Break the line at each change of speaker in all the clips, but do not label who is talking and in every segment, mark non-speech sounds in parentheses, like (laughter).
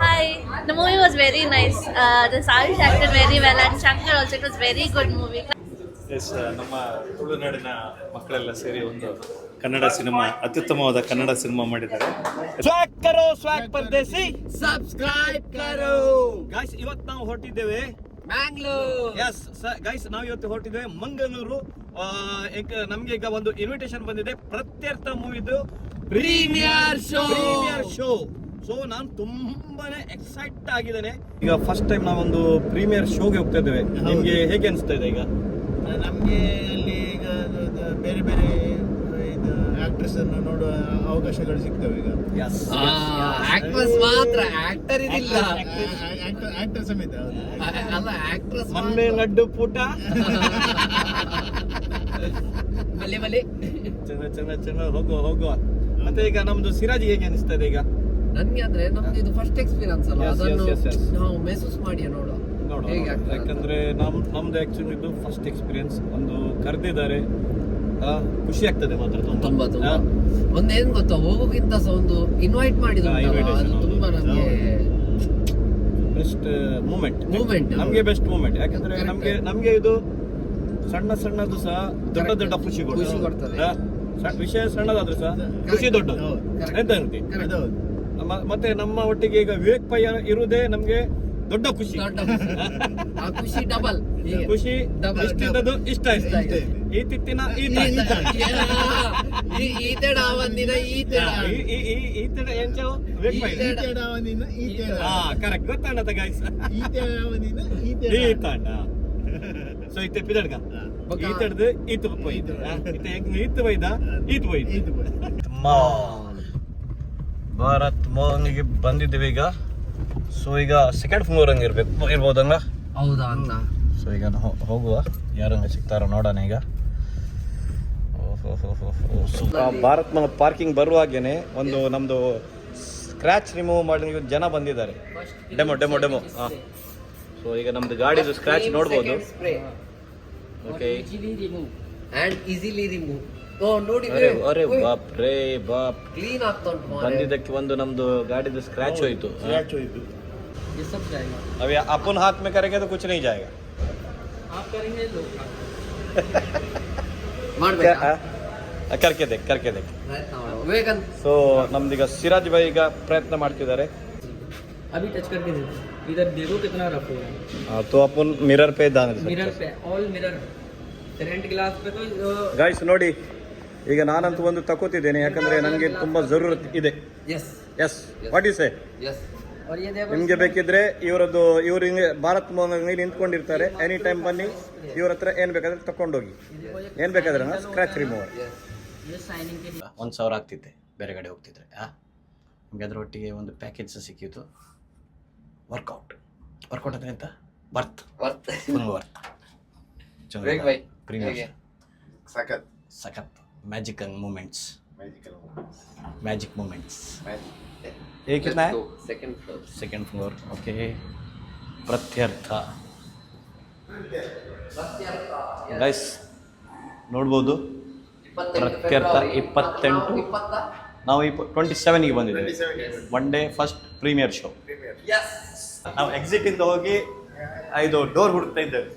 Hi, the movie was very nice. Uh, the Savish acted very well, and Shankar also. It was very good movie.
Yes uh, ನಮ್ಮ ತುಳುನಾಡಿನ ಮಕ್ಕಳೆಲ್ಲ ಸೇರಿ ಒಂದು Kannada cinema ಅತ್ಯುತ್ತಮವಾದ Kannada cinema ಮಾಡಿದ್ದಾರೆ.
ಸ್ವಾಗ್ ಕರೋ ಸ್ವಾಗ್ Pardesi. Subscribe ಕರೋ.
Guys ಇವತ್ತು ನಾವು ಹೊರಟಿದ್ದೇವೆ ಎಸ್ ಗೈಸ್ ನಾವ್ ಇವತ್ತು ಹೊರಟಿದ್ದೇವೆ ಮಂಗಳೂರು. ನಮ್ಗೆ ಈಗ ಒಂದು ಇನ್ವಿಟೇಷನ್ ಬಂದಿದೆ. Pratyartha ಮೂವಿದು
premiere show
premiere show so ನಾನು ತುಂಬಾನೇ ಎಕ್ಸೈಟ್ ಆಗಿದ್ದೇನೆ. ಈಗ ಫಸ್ಟ್ ಟೈಮ್ ನಾವೊಂದು ಪ್ರೀಮಿಯರ್ ಶೋಗೆ ಹೋಗ್ತಾ ಇದ್ದೇವೆ. ನಿಮ್ಗೆ ಹೇಗೆ ಅನಿಸ್ತಾ ಇದೆ ಈಗ?
ನಮ್ಗೆ ಅಲ್ಲಿ ಈಗ ಬೇರೆ ಬೇರೆ ಆಕ್ಟ್ರೆಸ್ ಅನ್ನ ನೋಡುವ ಅವಕಾಶಗಳು ಸಿಗ್ತವೆ ಈಗ.
ಆಕ್ಟ್ರೆಸ್ ಮಾತ್ರ ಆಕ್ಟರ್ ಇದಿಲ್ಲ
ಆಕ್ಟರ್ ಸಮೇತ.
ಅಲ್ಲ ಆಕ್ಟ್ರೆಸ್
ಮೊನ್ನೆ ಲಡ್ಡು ಪುಟ. (laughs)
ಮಲ್ಲೆ ಮಲ್ಲೆ.
ಚೆನ್ನ ಚೆನ್ನ ಚೆನ್ನ ಹೋಗುವ ಹೋಗುವ. ಮತ್ತೆ ಈಗ ನಮ್ದು ಸಿರಾಜ್ ಹೇಗೆ ಅನಿಸ್ತದೆ ಈಗ?
ನನ್ಗೆ ಅಂದ್ರೆ ನಮ್ದು ಇದು ಫಸ್ಟ್ ಎಕ್ಸ್ಪೀರಿಯನ್ಸ್ ಅಲ್ಲ ಅದನ್ನು. ನಾವು ಮೆಸೂಸ್ ಮಾಡಿ ನೋಡುವ.
ಯಾಕಂದ್ರೆ ನಮ್ ನಮ್ದು ಆಕ್ಚುಲಿ ಇದು ಫಸ್ಟ್ ಎಕ್ಸ್ಪೀರಿಯನ್ಸ್ ಒಂದು ಕರೆದಿದ್ದಾರೆ. ಖುಷಿ ಆಗ್ತದೆ ಮಾತ್ರ ತುಂಬಾ.
ತುಂಬಾ ಒಂದೇನ್ ಗೊತ್ತಾ ಹೋಗೋಕ್ಕಿಂತ ಸಹ ಒಂದು ಇನ್ವೈಟ್ ಮಾಡಿದ್ರು ಅದು ತುಂಬಾ ನಮಗೆ
ಬೆಸ್ಟ್ ಮೂಮೆಂಟ್
ಮೂಮೆಂಟ್
ನಮಗೆ ಬೆಸ್ಟ್ ಮೂಮೆಂಟ್ ಯಾಕಂದ್ರೆ ನಮಗೆ ನಮಗೆ ಇದು ಸಣ್ಣ ಸಣ್ಣದು ಸಹ ದೊಡ್ಡ ದೊಡ್ಡ ಖುಷಿ
ಖುಷಿ ಕೊಡ್ತದೆ.
ವಿಷಯ ಸಣ್ಣದಾದ್ರೂ ಸಹ ಖುಷಿ ದೊಡ್ಡ
ಹೌದು.
ಎಂತ ಹೇಳ್ತಿ? ಮತ್ತೆ ನಮ್ಮ ಒಟ್ಟಿಗೆ ಈಗ ವಿವೇಕ್ ಪೈ ಇರುವುದೇ ನಮ್ಗೆ ದೊಡ್ಡ ಖುಷಿ.
ಖುಷಿ. (laughs) ಡಬಲ್
ಖುಷಿ
ಇಷ್ಟ
ಇಷ್ಟಿದ್ದದು ಇಷ್ಟ
ಇಷ್ಟ
ಇಷ್ಟ
ಇದೆ.
ಈ ತಿತ್ತಿನ ಈ
ಈತೆಡ ಒಂದಿನ ಈತೆಡ
ಈ ಈ ಈ ಈ ತರ ಎಂಚವು ವಿವೇಕ್ ಪೈ
ಈ ತೇಡ ಅವನಿಂದ ಈ ತೇಡ.
ಹಾ ಕರೆಕ್ಟ್ ಗೊತ್ತಾಣದ ಗಾಯ್ಸ್
ಈ ತೇಡ ಅವನಿಂದ ಈ ತೇಡ.
ಈ ತಾಂಡ. ಸೊ ಇತ್ತೆ ಪಿದಡ್ಗ ಈತು ಇತ್ತೆ ಹೆಂಗ್ ಈತು ಈತು. ಭಾರತ್ ಮೋಹನ್ಗೆ ಬಂದಿದ್ದೇವೆ ಈಗ. ಸೊ ಈಗ ಸೆಕೆಂಡ್ ಫ್ಲೋರ್ ಹಂಗೆ ಇರ್ಬೇಕು ಇರ್ಬೋದಂಗ
ಹೌದಾ ಅಂತ.
ಸೊ ಈಗ ಹೋಗುವ. ಯಾರಂಗ ಸಿಗ್ತಾರೋ ನೋಡೋಣ ಈಗ. ಭಾರತ್ ಮನ ಪಾರ್ಕಿಂಗ್ ಬರುವಾಗೇನೆ ಒಂದು ನಮ್ದು ಸ್ಕ್ರಾಚ್ ರಿಮೂವ್ ಮಾಡಿ ಜನ ಬಂದಿದ್ದಾರೆ ಡೆಮೋ ಡೆಮೋ ಡೆಮೋ ಹಾಂ ಸೊ ಈಗ ನಮ್ದು ಗಾಡಿದು ಸ್ಕ್ರಾಚ್ ನೋಡ್ಬೋದು ಓಕೆ
ಅಂಡ್ ಈಸಿಲಿ ರಿಮೂವ್ ಓ ನೋಡಿ
ಅರೆ ಅರೆ ಬಾಪ್ ರೇ ಬಾಪ್
ಕ್ಲೀನ್ ಆಗ್ತಾ ಉಂಟು ಮಾರ್ರೆ.
ಬಂದಿದ್ದಕ್ಕೆ ಒಂದು ನಮ್ದು ಗಾಡಿದು ಸ್ಕ್ರಾಚ್ ಹೋಯ್ತು
ಸ್ಕ್ರಾಚ್ ಹೋಯ್ತು.
ये सब जाएगा
अभी अपन हाथ में करेंगे तो कुछ नहीं जाएगा
आप करेंगे (laughs) लोग
क्या
ಮಾಡ್ಬೇಕಾ
ಆ, करके देख करके देख
ಪ್ರಯತ್ನ ಮಾಡುವ ವಿವೇಕಂತ್
ಸೊ ನಮ್ದೀಗ ಸಿರಾಜ್ ಭಾಯಿ ಈಗ ಪ್ರಯತ್ನ ಮಾಡ್ತಿದ್ದಾರೆ
अभी टच करके देखो इधर देखो कितना रफ हो रहा है
ಆ, तो अपन ಮಿರರ್ पे दान
मिरर पे ऑल मिरर फ्रंट ग्लास पे तो अ,
ಗಾಯ್ಸ್ ನೋಡಿ ಈಗ ನಾನಂತೂ ಒಂದು ತಕೋತಿದ್ದೇನೆ ಯಾಕಂದ್ರೆ ನನಗೆ ತುಂಬಾ ಜರೂರತ್ ಇದೆ
yes
yes what you say
yes
और ये देखो
ನಿಮ್ಗೆ ಬೇಕಿದ್ರೆ ಇವರದ್ದು ಇವ್ರು ಹಿಂಗೆ ಭಾರತ್ ಭವನಲ್ಲಿ ನಿಂತ್ಕೊಂಡಿರ್ತಾರೆ ಎನಿ ಟೈಮ್ ಬನ್ನಿ ಇವ್ರ ಹತ್ರ ಏನ್ ಬೇಕಾದ್ರೆ ತಕೊಂಡೋಗಿ ಏನ್ ಬೇಕಾದ್ರೆ ಸ್ಕ್ರಾಚ್ ರಿಮೂವರ್
ये शाइनिंग के लिए
ಒಂದು ಸಾವಿರ ಆಗ್ತಿತ್ತೆ ಬೇರೆ ಕಡೆ ಹೋಗ್ತಿದ್ರೆ ಆ ನಮಗೆ ಅದರೊಟ್ಟಿಗೆ ಒಂದು ಪ್ಯಾಕೇಜ್ ಸಹ ಸಿಕ್ಕಿತ್ತು ವರ್ಕೌಟ್ ವರ್ಕೌಟ್ ಅಂದ್ರೆ ಎಂತ ಬರ್ತ್
worth
full worth
vague by
premier
ಹೇಗೆ?
ಸಖತ್
ಸಖತ್ magical moments
magical
magic moments ये कितना है
second floor
second floor okay ಪ್ರತ್ಯರ್ಥ guys ನೋಡ್ಬೋದು ಪ್ರತ್ಯರ್ಥ ಇಪ್ಪತ್ತೆಂಟು ನಾವು ಇಪ್ಪ ಟ್ವೆಂಟಿ ಸೆವೆನ್ಗೆ ಬಂದಿದ್ದೇವೆ. One day first premiere show ನಾವು ಎಕ್ಸಿಟ್ ಇಂದ ಹೋಗಿ ಇದು ಡೋರ್ ಹುಡುಕ್ತಾ ಇದ್ದೇವೆ.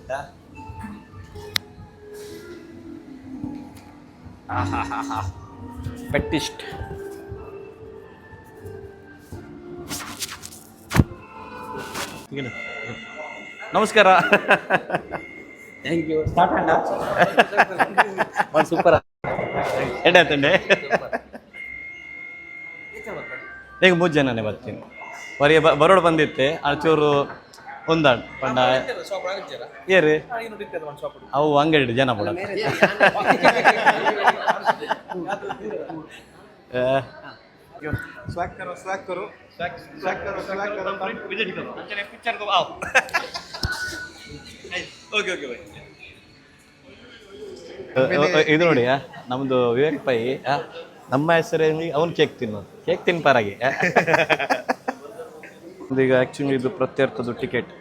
ಪೆಟ್ಟಿಸ್ಟ್ ನಮಸ್ಕಾರ.
ಥ್ಯಾಂಕ್ ಯು
ಸ್ಟಾರ್ಟ್ ಸೂಪರ್ ಎಡತಂಡೆ ಈಗ ಮೂರು ಜನನೇ ಬರ್ತೀನಿ. ಹೊರಗೆ ಬರೋಡು ಬಂದಿತ್ತೆ ಅಚೂರು ಒಂದಾಡ್ ಪಂಡ ಏರಿ ಅವು ಅಂಗಡಿ ಜನ ಬಿಡ ಇದು ನೋಡಿಯಾ? ಆ, ನಮ್ದು ವಿವೇಕ್ ಪೈ ನಮ್ಮ ಹೆಸರಲ್ಲಿ ಅವನು ಕೇಕ್ ತಿನ್ನೋದು ಕೇಕ್ ತಿನ್ಪಾರಾಗಿ (laughs) ಈಗ ಆ್ಯಕ್ಚುಲಿ ಇದು ಪ್ರತ್ಯರ್ಥದ್ದು ticket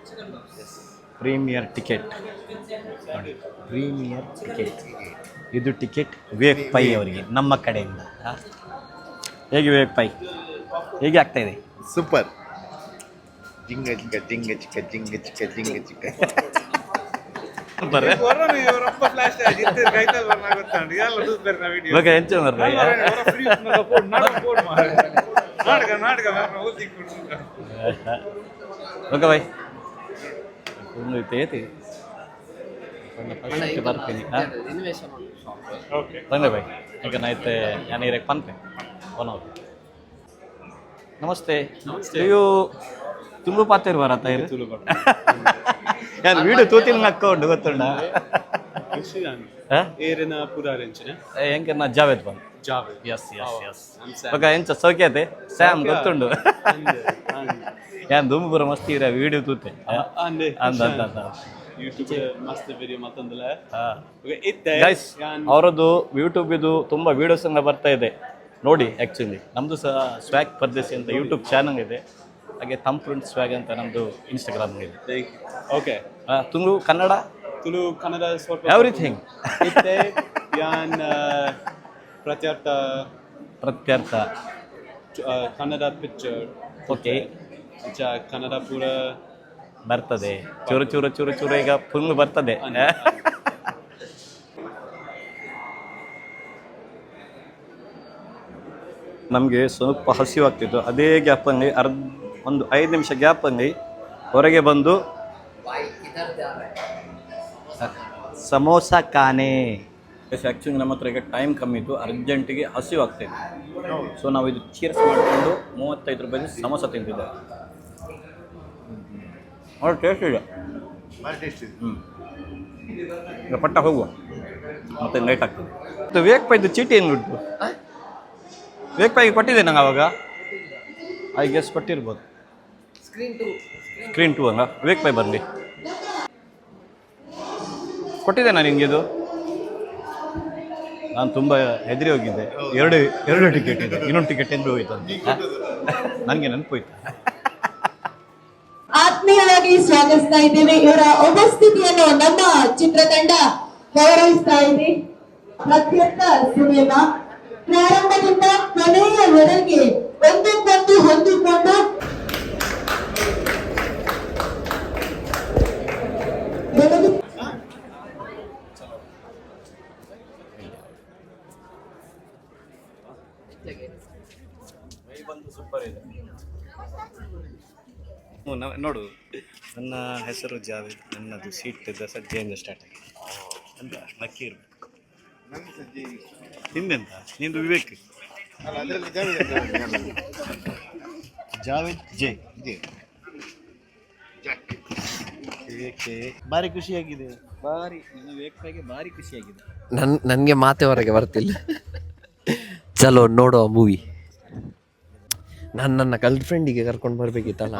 premiere ticket premiere ticket ಇದು ಟಿಕೆಟ್ ವಿವೇಕ್ ಪೈ ಅವರಿಗೆ ನಮ್ಮ ಕಡೆಯಿಂದ? ಹೇಗೆ ವಿವೇಕ್ ಪೈ? ಹೇಗೆ ಆಗ್ತಾ ಇದೆ?
ಸೂಪರ್ ಜಿಂಗ ಚಿಕ್ಕ ಜಿಂಗ ಚಿಕ್ಕ ಜಿಂಗ ಚಿಕ್ಕ ಜಿಂಗ ಚಿಕ್ಕ.
ಬರ್ತಾರೆ
ಓಕೆ ಬಾಯ್. ತೇತಿ ಬರ್ತೀನಿ. ಬಂದೆ ಬಾಯ್. ಈಗ ನೈತೆ ನಾನು ಇರಕ್ಕೆ ಬಂತೆ ಒನ್ ಅವರ್ ನಮಸ್ತೆ. ತುಳು ಪಾತೇರು (laughs) ಯಾರು ವೀಡು ತೂತಿನ ಅಕ್ಕೌಂಟ್ ಗೊತ್ತುಂಡ
ಏರಿನ ಪುರಾರೆಂಚಿನ
ಹೆಂಗೆ ನಾ ಜಾವೇದ್ ಬಂದು
ಜಾವೇದ್.
ಎಸ್ ಎಸ್ ಎಸ್ ఒక ಎಂಚ ಸೌಖ್ಯತೆ? ಸ್ಯಾಮ್ ಗೊತ್ತುಂಡು. ಯಾನ್ ದುಂಬುರ ಮಸ್ತ್ ಇರ ವಿಡಿಯೋ ತೂತೆ.
ಅಂದೆ
ಅಂದ ಅಂದ ಅವರದ್ದು ಯೂಟ್ಯೂಬ್ ಇದು ತುಂಬಾ ವಿಡಿಯೋಸ್ ಎಲ್ಲ ಬರ್ತಾ ಇದೆ. ನೋಡಿ ಆಕ್ಚುಲಿ ನಮ್ದು ಸಹ ಸ್ವಾಕ್ ಪರ್ದೇಸಿ ಅಂತ ಯೂಟ್ಯೂಬ್ ಚಾನಲ್ ಇದೆ. ಹಾಗೆ ತಮ್ ಪ್ರಿಂಟ್ ಸ್ವ್ಯಾಗ್ ಅಂತ ನಮ್ದು ಇನ್ಸ್ಟಾಗ್ರಾಮ್ ಇದೆ
ಓಕೆ
ತುಳು ಕನ್ನಡ?
ತುಳು ಕನ್ನಡ ಸ್ವಲ್ಪ
ಎವ್ರಿಥಿಂಗ್
ಇತ್ತೆ ಯಾನ್ ಪ್ರತ್ಯರ್ಥ.
ಪ್ರತ್ಯರ್ಥ.
ಕನ್ನಡ ಪಿಕ್ಚರ್
ಓಕೆ
ಕನ್ನಡ ಪೂರ
ಬರ್ತದೆ. ಚೂರು ಚೂರು ಚೂರು ಚೂರು ಈಗ ಫುಲ್ ಬರ್ತದೆ. ನಮಗೆ ಸ್ವಲ್ಪ ಹಸಿವಾಗ್ತಿತ್ತು. ಅದೇ ಗ್ಯಾಪಲ್ಲಿ ಅರ್ಧ ಒಂದು ಐದು ನಿಮಿಷ ಗ್ಯಾಪಲ್ಲಿ ಹೊರಗೆ ಬಂದು. ಸಮೋಸ ಕಾನೆ ಆ್ಯಕ್ಚುಲಿ ನಮ್ಮ ಹತ್ರ ಈಗ ಟೈಮ್ ಕಮ್ಮಿ ಇತ್ತು. ಅರ್ಜೆಂಟಿಗೆ ಹಸಿವು ಆಗ್ತಿದೆ. ಸೊ ನಾವು ಇದು ಚೀರ್ಸ್ ಮಾಡಿಕೊಂಡು ಮೂವತ್ತೈದು ರೂಪಾಯಿ ಸಮೋಸ ತಿಂತಿದ್ದೆ ಅವ್ರು ಟೇಸ್ಟ್ ಇದೆ. ಹ್ಞೂ ಈಗ ಪಟ್ಟ ಹೋಗುವ. ಮತ್ತೆ ಲೇಟ್ ಆಗ್ತದೆ. ಮತ್ತು ವೇಕ್ ಪೈದು ಚೀಟಿ ಏನು ಬಿಟ್ಟು ವೇಕ್ ಪೈಗೆ ಕೊಟ್ಟಿದ್ದೆ ನಂಗೆ ಅವಾಗ. ಐ ಗೆಸ್ ಕೊಟ್ಟಿರ್ಬೋದು. ಸ್ಕ್ರೀನ್ ಟೂ ಹಂಗ ವೇಕ್ ಪೈ ಬರಲಿ ಕೊಟ್ಟಿದ್ದೆ ನಾನು ನಿಮಗೆ ಇದು? ನಾನು ತುಂಬ ಹೆದರಿ ಹೋಗಿದ್ದೆ. ಎರಡು ಎರಡು ಟಿಕೆಟ್ ಇದೆ. ಇನ್ನೊಂದು ಟಿಕೆಟ್ ಎಂದು ಹೋಯ್ತು (laughs) ನನಗೆ ನೆನಪೋಯ್ತು.
ಆತ್ಮೀಯವಾಗಿ ಸ್ವಾಗತಿಸ್ತಾ ಇದ್ದೇವೆ. ಇವರ ಉಪಸ್ಥಿತಿಯನ್ನು ನಮ್ಮ ಚಿತ್ರತಂಡ ಗೌರವಿಸ್ತಾ ಇದೆ. ಪ್ರತ್ಯೇಕ ಸಿನಿಮಾ ಪ್ರಾರಂಭದಿಂದ ಕೊನೆಯವರೆಗೆ ಒಂದಕ್ಕೊಂದು ಹೊಂದಿಕೊಂಡು ಬೆಳಗ್ಗೆ
ಸೂಪರ್ ಇದೆ ನೋಡು. ನನ್ನ ಹೆಸರು ಜಾವೇದ್. ನನ್ನದು ಸೀಟ್ ಸಜ್ಜೆಯಿಂದ ಸ್ಟಾರ್ಟ್ ಆಗಿದೆ. ಅಂತ ನಕ್ಕಿ ಇರಬೇಕು. ನಿಂದೆಂತ ನಿಂದು ವಿವೇಕ್. ಜಾವೇದ್ ಜೈ. ವಿವೇಕೆ
ಭಾರಿ ಖುಷಿಯಾಗಿದೆ.
ಭಾರಿ ನನ್ನ ವಿವೇಕ್ಗೆ ಭಾರಿ ಖುಷಿಯಾಗಿದೆ.
ನನ್ ನನಗೆ ಮಾತೆ ಹೊರಗೆ ಬರ್ತಿಲ್ಲ. ಚಲೋ ನೋಡುವ ಮೂವಿ ನಾನು ನನ್ನ ಗರ್ಲ್ ಫ್ರೆಂಡಿಗೆ ಕರ್ಕೊಂಡು ಬರ್ಬೇಕಿತ್ತಲ್ಲ?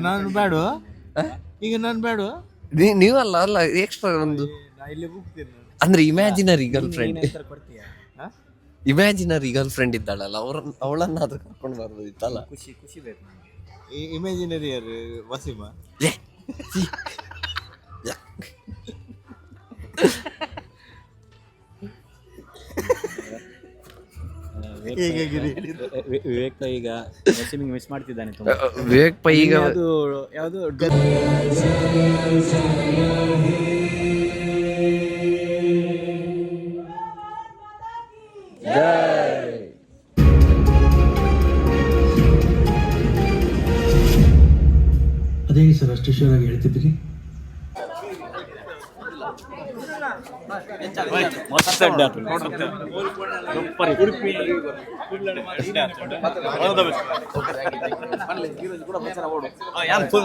ನಾನು ಬೇಡ ಈಗ ನಾನು ಬೇಡ
ನೀ- ನೀವಲ್ಲ ಅಲ್ಲ ಎಕ್ಸ್ಟ್ರಾ ಒಂದು ಅಂದ್ರೆ ಇಮ್ಯಾಜಿನರಿ ಗರ್ಲ್ ಫ್ರೆಂಡ್
ಕೊಡ್ತೀಯಾ?
ಇಮ್ಯಾಜಿನರಿ ಗರ್ಲ್ ಫ್ರೆಂಡ್ ಇದ್ದಾಳಲ್ಲ ಅವ್ರ ಅವಳನ್ನಾದ್ರೂ ಕರ್ಕೊಂಡು ಬರ್ಬೋದಿತ್ತಲ್ಲ?
ಖುಷಿ ಖುಷಿ ಬೇಕು
ಇಮ್ಯಾಜಿನರಿ ಯಾರು? ವಸೀಮ?
ಏ, ಪೈ
ವಿವೇಕ್ ಈಗ ಸ್ವಿಮ್ಮಿಂಗ್ ಮಿಸ್ ಮಾಡ್ತಿದ್ದಾನೆ ತುಂಬಾ.
ವಿವೇಕ್ ಪೈ ಈಗ
ಅದು ಯಾವುದು ಮಸ್ತ್ ಅಡ್ಡ ಆತು. ಸೂಪರ್ ಇದೆ. All the best. ಆ, ಯಾನ್ full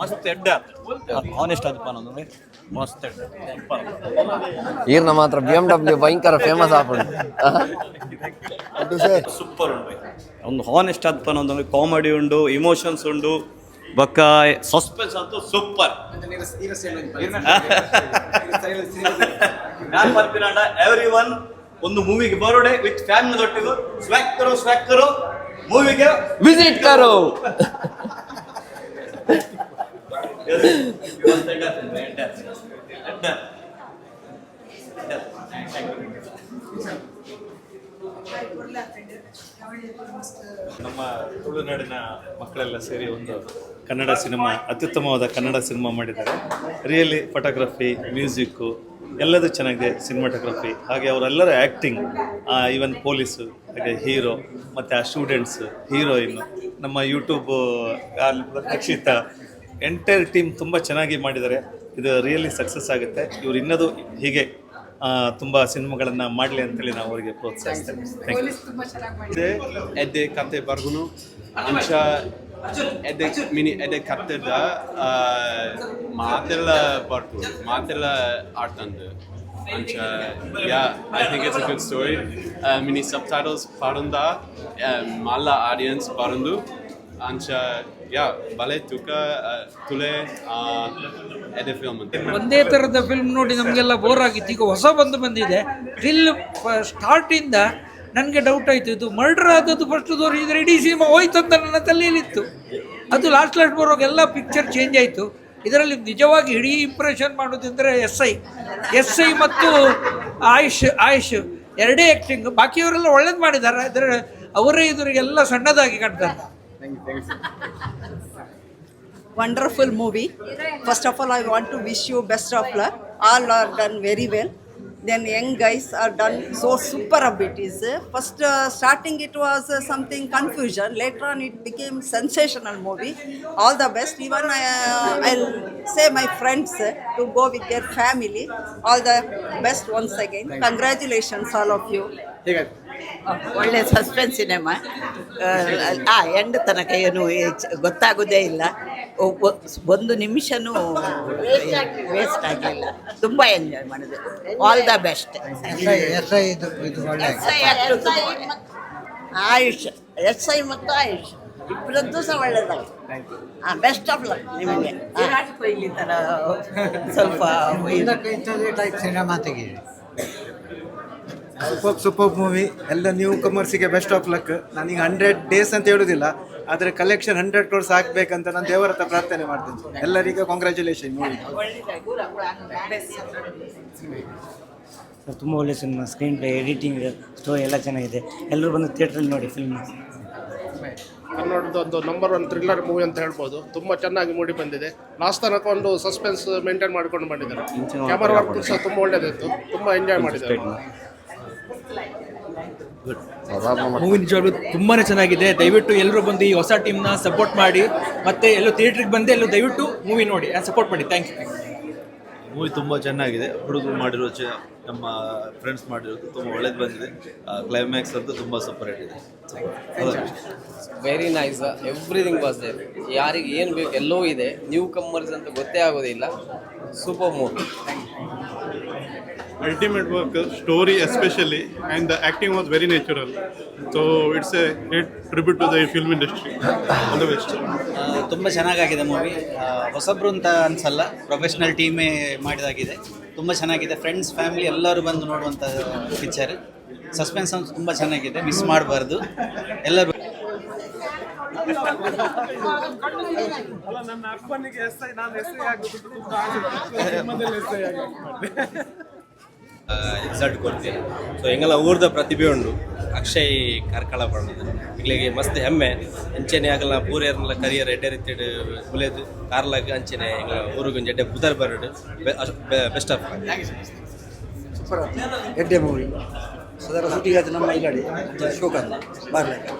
ಮಸ್ತ್ ಎಡ್ಡ ಆನೆಸ್ಟ್ ಆದಪ್ಪ ಅನ್ನೋದು ಮಸ್ತ್ ಎಡ್ಡ
ಈರ್ನ ಮಾತ್ರ ಬಿ ಎಂ ಡಬ್ಲ್ಯೂ ಭಯಂಕರ ಫೇಮಸ್ ಆಗ್ಬಿಡು
ಸೂಪರ್ ಉಂಟು ಒಂದು ಹಾನೆಸ್ಟ್ ಅದಪ್ಪ ಅನ್ನೋದು ಕಾಮಿಡಿ ಉಂಡು ಇಮೋಷನ್ಸ್ ಉಂಡು ಬೊಕ್ಕ ಸಸ್ಪೆನ್ಸ್ ಅಂತೂ ಸೂಪರ್ ಎವ್ರಿ ಒನ್ ಒಂದು ಮೂವಿಗೆ ಬರೋಡೆ ವಿತ್ ಫ್ಯಾಮಿಲಿ ದೊಟ್ಟಿದ್ದು ಸ್ವ್ಯಾಕ್ ಕರೋ. ಸ್ವ್ಯಾಕ್ ಕರೋ ಮೂವಿಗೆ
ವಿಸಿಟ್ ಕರೋ
ನಮ್ಮ ತುಳುನಾಡಿನ ಮಕ್ಕಳೆಲ್ಲ ಸೇರಿ ಒಂದು ಕನ್ನಡ ಸಿನಿಮಾ, ಅತ್ಯುತ್ತಮವಾದ ಕನ್ನಡ ಸಿನಿಮಾ ಮಾಡಿದ್ದಾರೆ. ರಿಯಲಿ ಫೋಟೋಗ್ರಫಿ ಮ್ಯೂಸಿಕ್ಕು ಎಲ್ಲದೂ ಚೆನ್ನಾಗಿದೆ ಸಿನಿಮಾಟೋಗ್ರಫಿ ಹಾಗೆ ಅವರೆಲ್ಲರ ಆ್ಯಕ್ಟಿಂಗ್ ಈವನ್ ಪೊಲೀಸು ಹಾಗೆ ಹೀರೋ ಮತ್ತು ಆ ಸ್ಟೂಡೆಂಟ್ಸ್ ಹೀರೋಯಿನ್ ನಮ್ಮ ಯೂಟ್ಯೂಬ್ ರಕ್ಷಿತಾ ಎಂಟೈರ್ ಟೀಮ್ ತುಂಬ ಚೆನ್ನಾಗಿ ಮಾಡಿದ್ದಾರೆ. ಇದು ರಿಯಲಿ ಸಕ್ಸಸ್ ಆಗುತ್ತೆ. ಇವರು ಇನ್ನದು ಹೀಗೆ ತುಂಬ ಸಿನಿಮಾಗಳನ್ನು ಮಾಡಲಿ ಅಂತೇಳಿ ನಾವು ಅವರಿಗೆ ಪ್ರೋತ್ಸಾಹಿಸ್ತೇವೆ.
ಎದ್ದೆ ಕತೆ ಬರ್ಗುನು. ಅಂಶ ಎದೆ ಮಿನಿ ಎದೆ ಕತ್ತದ ಮಾತೆಲ್ಲ ಬರ್ತು ಮಾತೆಲ್ಲ ಆಡ್ತಂದು. ಅಂಚ ಯಾ I think it's a good story mini subtitles ಪರಂದ ಮಲ್ಲ ಆಡಿಯನ್ಸ್ ಪರಂದು ಅಂಚ ಯಾ, ಬಲೆ ತುಕ ತುಲೆ ಎದೆ ಫಿಲ್ಮ್ ಅಂತ.
ಒಂದೇ ಥರದ ಫಿಲ್ಮ್ ನೋಡಿ ನಮಗೆಲ್ಲ ಬೋರ್ ಆಗಿತ್ತು. ಈಗ ಹೊಸ ಬಂದು ಬಂದಿದೆ. ಸ್ಟಾರ್ಟ್ ಸ್ಟಾರ್ಟಿಂದ ನನಗೆ ಡೌಟ್ ಆಯಿತು. ಇದು ಮರ್ಡರ್ ಆದದ್ದು ಫಸ್ಟ್ ತೋರಿಸಿದ್ರೆ ಇಡೀ ಸಿನಿಮಾ ಹೋಯ್ತಂತ ನನ್ನ ತಲೆಯಲ್ಲಿತ್ತು. ಅದು ಲಾಸ್ಟ್ ಲಾಸ್ಟ್ ಬರುವಾಗ ಎಲ್ಲ ಪಿಕ್ಚರ್ ಚೇಂಜ್ ಆಯಿತು. ಇದರಲ್ಲಿ ನಿಜವಾಗಿ ಇಡೀ ಇಂಪ್ರೆಷನ್ ಮಾಡೋದಂದರೆ ಎಸ್ ಐ ಎಸ್ ಐ ಮತ್ತು ಆಯುಷ್ ಆಯುಷ್. ಎರಡೇ ಆ್ಯಕ್ಟಿಂಗ್ ಬಾಕಿಯವರೆಲ್ಲ ಒಳ್ಳೇದು ಮಾಡಿದ್ದಾರೆ. ಆದರೆ ಅವರೇ ಎದುರಿಗೆಲ್ಲ ಸಣ್ಣದಾಗಿ ಕಾಣ್ತಾರೆ. (laughs)
wonderful movie. First of all, I want to wish you best of luck. All are done very well. Then young guys are done so superb it is. First uh, starting it was uh, something confusion. Later on it became sensational movie. All the best. Even I, uh, I'll say my friends uh, to go with their family. All the best once again. Congratulations all of you.
ಒಳ್ಳೆ suspense cinema. ಆ end ತನಕ ಏನು ಗೊತ್ತಾಗೋದೇ ಇಲ್ಲ. ಒಂದು ನಿಮಿಷನೂ waste ಆಗಿಲ್ಲ. ತುಂಬ enjoy ಮಾಡಿದೆ. All the best Ayush S I ಮತ್ತು ಆಯುಷ್. ಇಬ್ಬರದ್ದು ಸಹ ಒಳ್ಳೆದಾಗ ಹಾಂ ಬೆಸ್ಟ್ ಆಫ್ ಲಕ್ ನಿಮಗೆ. ವಿರಾಟ್ ಕೊಹ್ಲಿ ಥರ ಸ್ವಲ್ಪ
ಸಿನಿಮಾ ತೆಗಿದೆ ಸೂಪರ್ ಸೂಪರ್ ಮೂವಿ. ಎಲ್ಲ ನ್ಯೂ ಕಮರ್ಸಿಗೆ ಬೆಸ್ಟ್ ಆಫ್ ಲಕ್ ನನಗೆ ಹಂಡ್ರೆಡ್ ಡೇಸ್ ಅಂತ ಹೇಳುದಿಲ್ಲ ಆದರೆ ಕಲೆಕ್ಷನ್ ಹಂಡ್ರೆಡ್ ಕ್ರೋರ್ಸ್ ಹಾಕ್ಬೇಕಂತ ನಾನು ದೇವರ ಹತ್ರ ಪ್ರಾರ್ಥನೆ ಮಾಡ್ತೀನಿ. ಎಲ್ಲರಿಗೂ ಕಾಂಗ್ರ್ಯಾಚುಲೇಷನ್ ಮೂವಿ.
ತುಂಬ ಒಳ್ಳೆ cinema screenplay editing story ಎಲ್ಲ ಚೆನ್ನಾಗಿದೆ. ಎಲ್ಲರೂ ಬಂದು ಥಿಯೇಟ್ರಲ್ಲಿ ನೋಡಿ ಫಿಲ್ಮ್
ಕನ್ನಡದ ಒಂದು ನಂಬರ್ ಒನ್ ಥ್ರಿಲ್ಲರ್ ಮೂವಿ ಅಂತ ಹೇಳ್ಬೋದು. ತುಂಬ ಚೆನ್ನಾಗಿ ಮೂಡಿ ಬಂದಿದೆ. ಲಾಸ್ಟ್ ತನಕ ಒಂದು ಸಸ್ಪೆನ್ಸ್ ಮೇಂಟೈನ್ ಮಾಡ್ಕೊಂಡು ಬಂದಿದ್ದಾರೆ. ಕ್ಯಾಮರಾ ವರ್ಕ್ ಸಹ ತುಂಬ ಒಳ್ಳೆಯದಿತ್ತು ತುಂಬ ಎಂಜಾಯ್ ಮಾಡಿದ್ದಾರೆ.
ಮೂವಿ ನಿಜವಾಗ್ಲೂ ತುಂಬಾನೇ ಚೆನ್ನಾಗಿದೆ. ದಯವಿಟ್ಟು ಎಲ್ಲರೂ ಬಂದು ಈ ಹೊಸ ಟೀಮ್ನ ಸಪೋರ್ಟ್ ಮಾಡಿ ಮತ್ತೆ ಎಲ್ಲೋ ಥಿಯೇಟ್ರಿಗೆ ಬಂದೆ ಎಲ್ಲೋ ದಯವಿಟ್ಟು ಮೂವಿ ನೋಡಿ ಸಪೋರ್ಟ್ ಮಾಡಿ. ಥ್ಯಾಂಕ್ ಯು
ಮೂವಿ ತುಂಬ ಚೆನ್ನಾಗಿದೆ. ಹುಡುಗರು ಮಾಡಿರೋ ಚ ನಮ್ಮ ಫ್ರೆಂಡ್ಸ್ ಮಾಡಿರೋದು ತುಂಬ ಒಳ್ಳೇದು ಬಂದಿದೆ. ಕ್ಲೈಮ್ಯಾಕ್ಸ್ ಅಂತೂ ತುಂಬ ಸೂಪರ್ ಹಿಟ್ ಇದೆ.
Very nice everything was there ಯಾರಿಗೆ ಏನು ಬೇಕು ಎಲ್ಲೋ ಇದೆ. ನ್ಯೂ ಕಮ್ಮರ್ಸ್ ಅಂತ ಗೊತ್ತೇ ಆಗೋದಿಲ್ಲ. Super movie
ultimate work story especially and the acting was very natural so it's a great tribute to the film industry all the best
ತುಂಬ ಚೆನ್ನಾಗಾಗಿದೆ ಮೂವಿ ಹೊಸಬ್ರು ಅಂತ ಅನ್ಸಲ್ಲ ಪ್ರೊಫೆಷನಲ್ ಟೀಮೇ ಮಾಡಿದಾಗಿದೆ. ತುಂಬಾ ಚೆನ್ನಾಗಿದೆ. ಫ್ರೆಂಡ್ಸ್ ಫ್ಯಾಮಿಲಿ ಎಲ್ಲರೂ ಬಂದು ನೋಡುವಂಥ ಪಿಕ್ಚರ್ ಸಸ್ಪೆನ್ಸ್ ಅನ್ಸ್ ತುಂಬಾ ಚೆನ್ನಾಗಿದೆ. ಮಿಸ್ ಮಾಡಬಾರ್ದು. ಎಲ್ಲರೂ ನನ್ನ ಅಪ್ಪನಿಗೆ ಹೆಸರು ನಾನು ಹೆಸರು ಆಗಬೇಕು ಹೆಸರು
ರಿಸಲ್ಟ್ ಕೊಡ್ತೀನಿ ಸೊ ಹೆಂಗಲ್ಲ ಊರ್ದ ಪ್ರತಿಭೆ ಉಂಡು ಅಕ್ಷಯ್ ಕಾರ್ಕಳ ಬಣ್ಣದ ಇಲ್ಲಿಗೆ ಮಸ್ತ್ ಹೆಮ್ಮೆ. ಅಂಚೆನೆ ಆಗಲ್ಲ, ಪೂರ್ಯರ್ನೆಲ್ಲ ಕರಿಯರ್ ಎಡ್ಡೆ ರೀತಿ ಬುಲೇದು ಕಾರ್ಲಾಗ ಅಂಚೆನೆ ಊರಿಗೆ ಎಡ್ಡೆ ಬುಧರ್ ಬರಡು. ಬೆಸ್ಟ್ ಆಫ್
ಎಡ್ಡೆ ಮೂವಿ ಸದರ ಶೂಟಿಂಗ್ ನಮ್ಮ ಇಲ್ಲಾಡಿ ಶೋಕ್ ಅಂತ. ಬರಲಿಕ್ಕೆ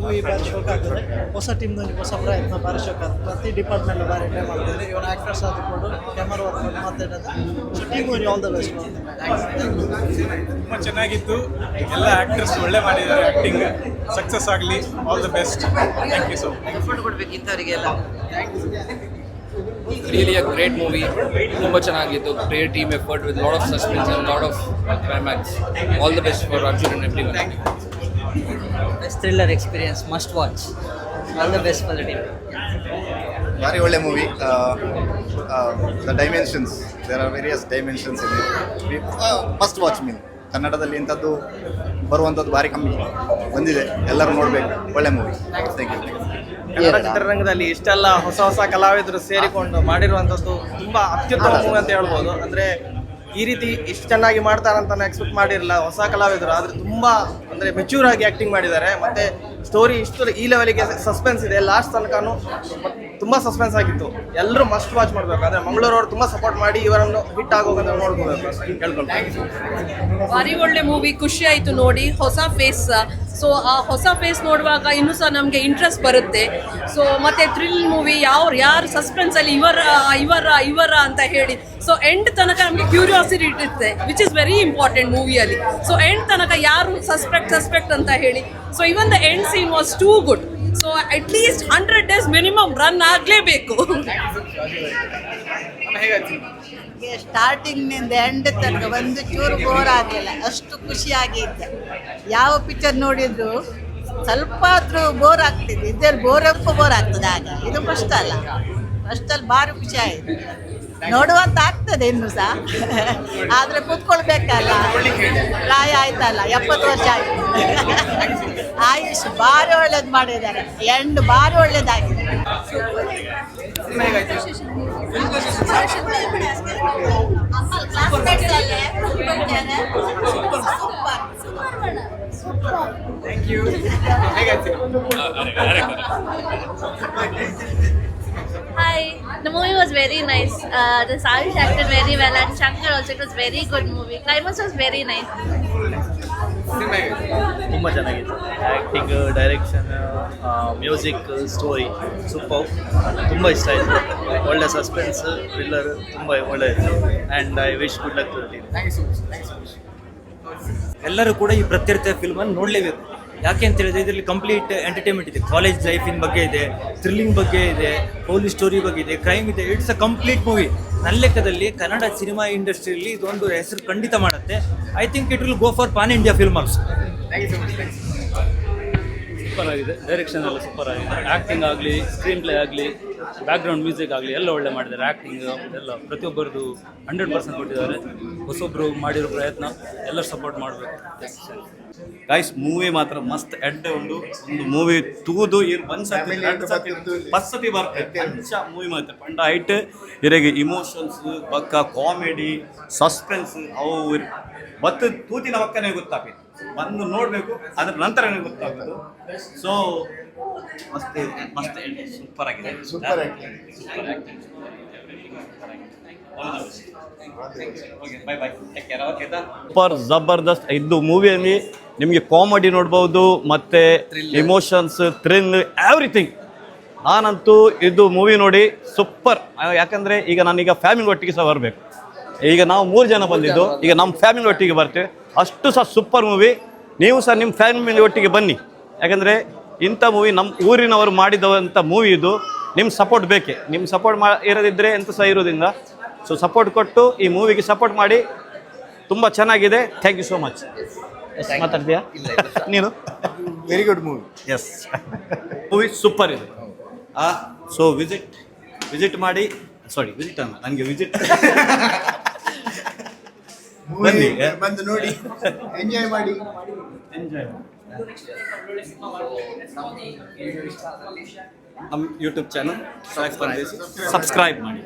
ಮೂವಿ ಭಾರಿ ಶೋಕ್ ಆಗ್ತದೆ. ಹೊಸ ಟೀಮ್ನಲ್ಲಿ ಹೊಸ ಪ್ರಯತ್ನ ಭಾರಿ ಶೋಕ ಆಗ್ತದೆ. ಪ್ರತಿ ಡಿಪಾರ್ಟ್ಮೆಂಟ್ ಭಾರಿ ಎಂಜಾಯ್ ಮಾಡ್ತಾರೆ ಇವನ್ ಆ್ಯಕ್ಟರ್ಸ್ ಆದ್ಕೊಂಡು ಕ್ಯಾಮರಾ ವರ್ಕ್ ಮಾತಾಡೋದು. So team all the best
ತುಂಬ ಚೆನ್ನಾಗಿತ್ತು. ಎಲ್ಲ ಆಕ್ಟರ್ಸ್ ಒಳ್ಳೆ ಮಾಡಿದ್ದಾರೆ. ಆಕ್ಟಿಂಗ್ ಸಕ್ಸಸ್ ಆಗಲಿ. All the best thank you so much
ಕೊಡ್ಬೇಕು ಇಂಥವರಿಗೆಲ್ಲ.
ರಿಯಲಿ ಅ ಗ್ರೇಟ್ ಮೂವಿ ತುಂಬ ಚೆನ್ನಾಗಿತ್ತು. Great team effort with lot of suspense and lot of climax all the best for Arjun and every
best thriller experience must watch all the best for the team
ಭಾರಿ ಒಳ್ಳೆ movie the dimensions there are various dimensions in first watch mean ಕನ್ನಡದಲ್ಲಿ ಇಂಥದ್ದು ಬರುವಂಥದ್ದು ಭಾರಿ ಕಮ್ಮಿ ಬಂದಿದೆ. ಎಲ್ಲರೂ ನೋಡಬೇಕು. ಒಳ್ಳೆ ಮೂವಿ ಥ್ಯಾಂಕ್ ಯು
ಕನ್ನಡ ಚಿತ್ರರಂಗದಲ್ಲಿ ಇಷ್ಟೆಲ್ಲ ಹೊಸ ಹೊಸ ಕಲಾವಿದರು ಸೇರಿಕೊಂಡು ಮಾಡಿರುವಂತದ್ದು ತುಂಬಾ ಅತ್ಯುತ್ತಮ ಮೂವಿ ಅಂತ ಹೇಳ್ಬೋದು. ಅಂದ್ರೆ ಈ ರೀತಿ ಇಷ್ಟು ಚೆನ್ನಾಗಿ ಮಾಡ್ತಾರಂತ ನಾನು ಎಕ್ಸ್ಪೆಕ್ಟ್ ಮಾಡಿರಲಿಲ್ಲ ಹೊಸ ಕಲಾವಿದರು. ಆದ್ರೆ ತುಂಬಾ ಅಂದ್ರೆ ಮೆಚ್ಯೂರ್ ಆಗಿ ಆಕ್ಟಿಂಗ್ ಮಾಡಿದ್ದಾರೆ. ಮತ್ತೆ ಸ್ಟೋರಿ ಇಷ್ಟು ಈ ಲೆವೆಲ್ಗೆ ಸಸ್ಪೆನ್ಸ್ ಇದೆ. ಲಾಸ್ಟ್ ತನಕನೂ ತುಂಬಾ ಸಸ್ಪೆನ್ಸ್ ಆಗಿತ್ತು. ಎಲ್ಲರೂ ಮಸ್ಟ್ ವಾಚ್ ಮಾಡಬೇಕು. ಅಂದ್ರೆ ಮಂಗಳೂರವ್ರು ತುಂಬಾ ಸಪೋರ್ಟ್ ಮಾಡಿ ಇವರನ್ನು ಹಿಟ್ ಆಗೋಗಂತ ನೋಡ್ಕೋಬೇಕು
ಭಾರಿ ಒಳ್ಳೆ ಮೂವಿ ಖುಷಿ ಆಯಿತು ನೋಡಿ, ಹೊಸ ಫೇಸ್ ಸೊ ಆ ಹೊಸ ಫೇಸ್ ನೋಡುವಾಗ ಇನ್ನೂ ಸಹ ನಮಗೆ ಇಂಟ್ರೆಸ್ಟ್ ಬರುತ್ತೆ. ಸೊ ಮತ್ತೆ ಥ್ರಿಲ್ ಮೂವಿ ಯಾವ ಯಾರು ಸಸ್ಪೆನ್ಸ್ ಅಲ್ಲಿ ಇವರ ಇವರ ಇವರ ಅಂತ ಹೇಳಿ. ಸೊ ಎಂಡ್ ತನಕ ನಮಗೆ ಕ್ಯೂರಿಯಾಸಿಟಿ ಇಟ್ಟಿರುತ್ತೆ ವಿಚ್ ಇಸ್ ವೆರಿ ಇಂಪಾರ್ಟೆಂಟ್ ಮೂವಿಯಲ್ಲಿ ಸೊ ಎಂಡ್ ತನಕ ಯಾರು ಸಸ್ಪೆಕ್ಟ್ ಸಸ್ಪೆಕ್ಟ್ ಅಂತ ಹೇಳಿ. So even the end scene was too good so at least hundred days minimum run ಆಗಲೇಬೇಕು
ಸ್ಟಾರ್ಟಿಂಗ್ನಿಂದ ಎಂಡ್ ತನಕ ಒಂದು ಚೂರು ಬೋರ್ ಆಗಲಿಲ್ಲ. ಅಷ್ಟು ಖುಷಿಯಾಗಿದ್ದೆ. ಯಾವ ಪಿಕ್ಚರ್ ನೋಡಿದ್ರು ಸ್ವಲ್ಪ ಆದ್ರೂ ಬೋರ್ ಆಗ್ತಿದೆ. ಇದ್ರಲ್ಲಿ ಬೋರ್ ಅಪ್ಪ ಬೋರ್ ಆಗ್ತದೆ ಆಗ ಇದು ಫಸ್ಟ್ ಅಲ್ಲ. ಫಸ್ಟಲ್ಲಿ ಭಾರಿ ಖುಷಿ ಆಯಿತು. ನೋಡುವಂತ ಆಗ್ತದೆ ಇನ್ನು ಸಹ ಆದರೆ ಕೂತ್ಕೊಳ್ಬೇಕಲ್ಲ. ಪ್ರಾಯ ಆಯ್ತಲ್ಲ ಎಪ್ಪತ್ತು ವರ್ಷ ಆಯ್ತು. ಆಯುಷ್ ಭಾರಿ ಒಳ್ಳೇದು ಮಾಡಿದ್ದಾರೆ. ಎಂಡ್ ಭಾರಿ ಒಳ್ಳೇದಾಗಿದೆ.
Hi, the movie was very nice. Uh, the Savish acted very well, and Shankar also. It was very good movie. Climax was very nice.
ತುಂಬ ಚೆನ್ನಾಗಿತ್ತು acting direction music story super ತುಂಬ ಇಷ್ಟ ಆಯಿತು ಒಳ್ಳೆ ಸಸ್ಪೆನ್ಸ್ ಥ್ರಿಲ್ಲರ್ ತುಂಬ ಒಳ್ಳೆ ಇತ್ತು and I wish good luck to
ಎಲ್ಲರೂ ಕೂಡ ಈ ಪ್ರತ್ಯರ್ಥ ಫಿಲ್ಮನ್ನು ನೋಡಲೇಬೇಕು ಯಾಕೆ ಅಂತ ಹೇಳಿದ್ರೆ ಇದರಲ್ಲಿ ಕಂಪ್ಲೀಟ್ ಎಂಟರ್ಟೈನ್ಮೆಂಟ್ ಇದೆ. ಕಾಲೇಜ್ ಲೈಫಿನ ಬಗ್ಗೆ ಇದೆ ಥ್ರಿಲ್ಲಿಂಗ್ ಬಗ್ಗೆ ಇದೆ ಪೊಲೀಸ್ ಸ್ಟೋರಿ ಬಗ್ಗೆ ಇದೆ ಕ್ರೈಮ್ ಇದೆ. ಇಟ್ಸ್ ಅ ಕಂಪ್ಲೀಟ್ ಮೂವಿ ನನ್ನ ಲೆಕ್ಕದಲ್ಲಿ ಕನ್ನಡ ಸಿನಿಮಾ ಇಂಡಸ್ಟ್ರಿಯಲ್ಲಿ ಇದೊಂದು ಹೆಸರು ಖಂಡಿತ ಮಾಡುತ್ತೆ. I think it will go for pan India film also
super ಆಗಿದೆ. ಡೈರೆಕ್ಷನ್ ಎಲ್ಲ ಸೂಪರ್ ಆಗಿದೆ. ಆ್ಯಕ್ಟಿಂಗ್ ಆಗಲಿ ಸ್ಕ್ರೀನ್ ಪ್ಲೇ ಆಗಲಿ ಬ್ಯಾಕ್ಗ್ರೌಂಡ್ ಮ್ಯೂಸಿಕ್ ಆಗಲಿ ಎಲ್ಲ ಒಳ್ಳೆ ಮಾಡಿದ್ದಾರೆ. ಆ್ಯಕ್ಟಿಂಗ್ ಎಲ್ಲ ಪ್ರತಿಯೊಬ್ಬರದು ಹಂಡ್ರೆಡ್ ಪರ್ಸೆಂಟ್ ಕೊಟ್ಟಿದ್ದಾರೆ. ಹೊಸೊಬ್ಬರು ಮಾಡಿರೋ ಪ್ರಯತ್ನ ಎಲ್ಲರೂ ಸಪೋರ್ಟ್ ಮಾಡಬೇಕು.
ಗಾಯ್ಸ್ ಮೂವಿ ಮಾತ್ರ ಮಸ್ತ್. ಎಡ್ಡೆ ಉಂಡು ಒಂದು ಮೂವಿ ತೂದು ಇರ್ ಒಂದು ಸತಿ ಎರಡು ಸತಿ ಫಸ್ಟ್ ಸತಿ ಬರ್ತದೆ ಅಂಚ ಮೂವಿ ಮಾತ್ರ. ಪಂಡ ಐಟ್ ಇರಗೆ ಇಮೋಷನ್ಸ್ ಪಕ್ಕ ಕಾಮಿಡಿ ಸಸ್ಪೆನ್ಸ್ ಅವು ಮತ್ತು ತೂತಿನ ಪಕ್ಕನೇ ಗೊತ್ತಾಗ್ಬೇಕು ಬಂದು ನೋಡಬೇಕು ಅದ್ರ ನಂತರ ಗೊತ್ತಾಗೋದು. ಸೊ ಮಸ್ತ್ ಮಸ್ತ್ ಸೂಪರ್ ಆಗಿದೆ. ಸೂಪರ್ ಸೂಪರ್ ಜಬರ್ದಸ್ತ್ ಇದು ಮೂವಿಯಲ್ಲಿ ನಿಮಗೆ ಕಾಮಿಡಿ ನೋಡ್ಬೋದು ಮತ್ತೆ ಇಮೋಷನ್ಸ್ ಥ್ರಿಲ್ ಎವ್ರಿಥಿಂಗ್ ನಾನಂತೂ ಇದು ಮೂವಿ ನೋಡಿ ಸೂಪರ್ ಯಾಕಂದ್ರೆ ಈಗ ನಾನೀಗ ಫ್ಯಾಮಿಲಿ ಒಟ್ಟಿಗೆ ಸಹ ಬರಬೇಕು. ಈಗ ನಾವು ಮೂರು ಜನ ಬಂದಿದ್ದು ಈಗ ನಮ್ಮ ಫ್ಯಾಮಿಲಿ ಒಟ್ಟಿಗೆ ಬರ್ತೇವೆ. ಅಷ್ಟು ಸಹ ಸೂಪರ್ ಮೂವಿ ನೀವು ಸಹ ನಿಮ್ಮ ಫ್ಯಾಮಿಲಿ ಒಟ್ಟಿಗೆ ಬನ್ನಿ. ಯಾಕಂದರೆ ಇಂಥ ಮೂವಿ ನಮ್ಮ ಊರಿನವರು ಮಾಡಿದಂಥ ಮೂವಿ ಇದು. ನಿಮ್ಮ ಸಪೋರ್ಟ್ ಬೇಕೇ. ನಿಮ್ಮ ಸಪೋರ್ಟ್ ಮಾ ಇರೋದಿದ್ದರೆ ಎಂತ ಸಹ ಇರೋದ್ರಿಂದ ಸೊ ಸಪೋರ್ಟ್ ಕೊಟ್ಟು ಈ ಮೂವಿಗೆ ಸಪೋರ್ಟ್ ಮಾಡಿ. ತುಂಬ ಚೆನ್ನಾಗಿದೆ. ಥ್ಯಾಂಕ್ ಯು ಸೋ ಮಚ್ ಮಾತಾಡ್ತೀಯಾ? ನೀನು? Very good movie yes movie super ಇದೆ. ಸೊ ವಿಸಿಟ್ ವಿಸಿಟ್ ಮಾಡಿ ಸಾರಿ ವಿಸಿಟ್ ಅಲ್ಲ ನನಗೆ ವಿಸಿಟ್ (laughs) ಬನ್ನಿ
ಬಂದು ನೋಡಿ. ಎಂಜಾಯ್ ಮಾಡಿ.
ಎಂಜಾಯ್ ನಮ್ಮ ಯೂಟ್ಯೂಬ್ ಚಾನಲ್ ಸಬ್ಸ್ಕ್ರೈಬ್ ಮಾಡಿ.